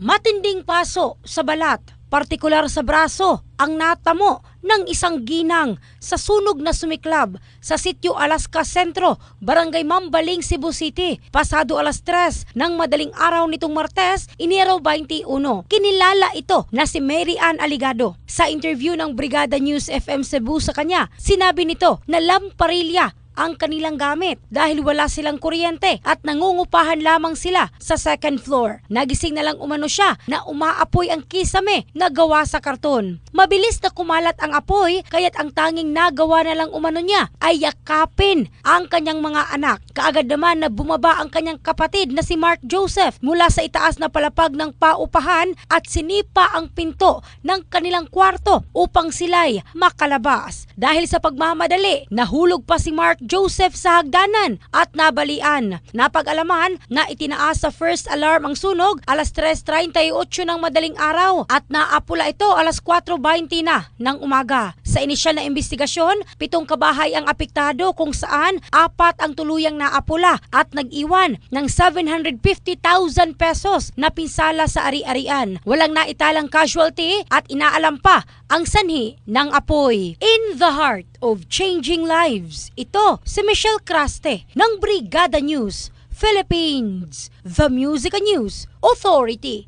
Matinding paso sa balat, partikular sa braso, ang natamo ng isang ginang sa sunog na sumiklab sa sitio Alaska Centro, Barangay Mambaling, Cebu City. Pasado alas 3 ng madaling araw nitong Martes, Enero 21. Kinilala ito na si Mary Ann Aligado. Sa interview ng Brigada News FM Cebu sa kanya, sinabi nito na lamparilya ang kanilang gamit dahil wala silang kuryente at nangungupahan lamang sila sa second floor. Nagising na lang umano siya na umaapoy ang kisame na gawa sa karton. Mabilis na kumalat ang apoy kaya't ang tanging nagawa na lang umano niya ay yakapin ang kanyang mga anak. Kaagad naman na bumaba ang kanyang kapatid na si Mark Joseph mula sa itaas na palapag ng paupahan at sinipa ang pinto ng kanilang kwarto upang sila'y makalabas. Dahil sa pagmamadali, nahulog pa si Mark Joseph sa hagdanan at nabalian. Napag-alaman na itinaas sa first alarm ang sunog alas 3.38 ng madaling araw at naapula ito alas 4.20 na ng umaga. Sa inisyal na investigasyon, pitong kabahay ang apektado kung saan apat ang tuluyang naapula at nag-iwan ng 750,000 pesos na pinsala sa ari-arian. Walang naitalang casualty at inaalam pa ang sanhi ng apoy. In the heart of changing lives, ito si Michelle Craste ng Brigada News, Philippines, The Music News Authority.